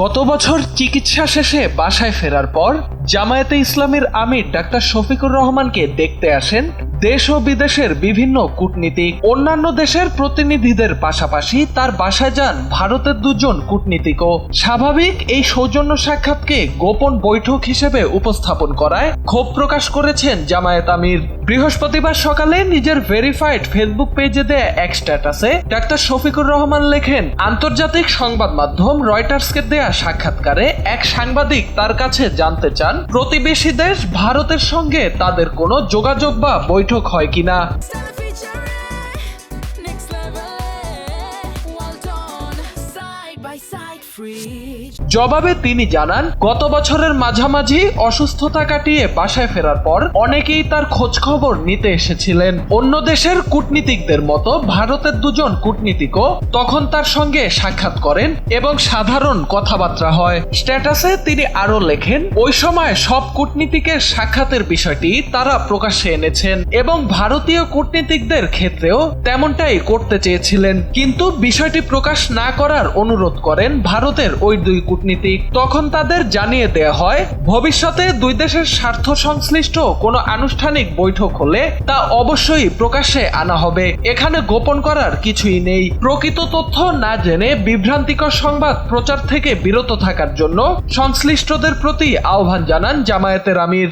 গত বছর চিকিৎসা শেষে বাসায় ফেরার পর জামায়াতে ইসলামের আমির ডাক্তার শফিকুর রহমানকে দেখতে আসেন দেশ ও বিদেশের বিভিন্ন কূটনীতিক, অন্যান্য দেশের প্রতিনিধিদের পাশাপাশি তার বাসায় যান ভারতের দুজন কূটনীতিকও। স্বাভাবিক এই সৌজন্য সাক্ষাৎকে গোপন বৈঠক হিসেবে উপস্থাপন করায় ক্ষোভ প্রকাশ করেছেন জামায়াত আমির। বৃহস্পতিবার সকালে নিজের ভেরিফাইড ফেসবুক পেজে দেয়া এক স্ট্যাটাসে ডাক্তার শফিকুর রহমান লেখেন, আন্তর্জাতিক সংবাদ মাধ্যম রয়টার্সকে দেয়া সাক্ষাৎকারে এক সাংবাদিক তার কাছে জানতে চান, প্রতিবেশী দেশ ভারতের সঙ্গে তাদের কোনো যোগাযোগ বা বৈঠক হয় কিনা? জবাবে তিনি জানান, গত বছরের মাঝামাঝি অসুস্থতা কাটিয়ে বাসায় ফেরার পর অনেকেই তার খোঁজ খবর নিতে এসেছিলেন। অন্য দেশের কূটনীতিকদের মতো ভারতের দুজন কূটনীতিকও তখন তার সঙ্গে সাক্ষাৎ করেন এবং সাধারণ কথাবার্তা হয়। স্ট্যাটাসে তিনি আরও লেখেন, ওই সময় সব কূটনীতিকের সাক্ষাতের বিষয়টি তারা প্রকাশ্যে এনেছেন এবং ভারতীয় কূটনীতিকদের ক্ষেত্রেও তেমনটাই করতে চেয়েছিলেন। কিন্তু বিষয়টি প্রকাশ না করার অনুরোধ করেন ভারতের ওই দুই কূটনীতিক তখন তাদের জানিয়ে দেয়া হয়, ভবিষ্যতে দুই দেশের স্বার্থ সংশ্লিষ্ট কোনো আনুষ্ঠানিক বৈঠক হলে তা অবশ্যই প্রকাশ্যে আনা হবে। এখানে গোপন করার কিছুই নেই। প্রকৃত তথ্য না জেনে বিভ্রান্তিকর সংবাদ প্রচার থেকে বিরত থাকার জন্য সংশ্লিষ্টদের প্রতি আহ্বান জানান জামায়াতের আমির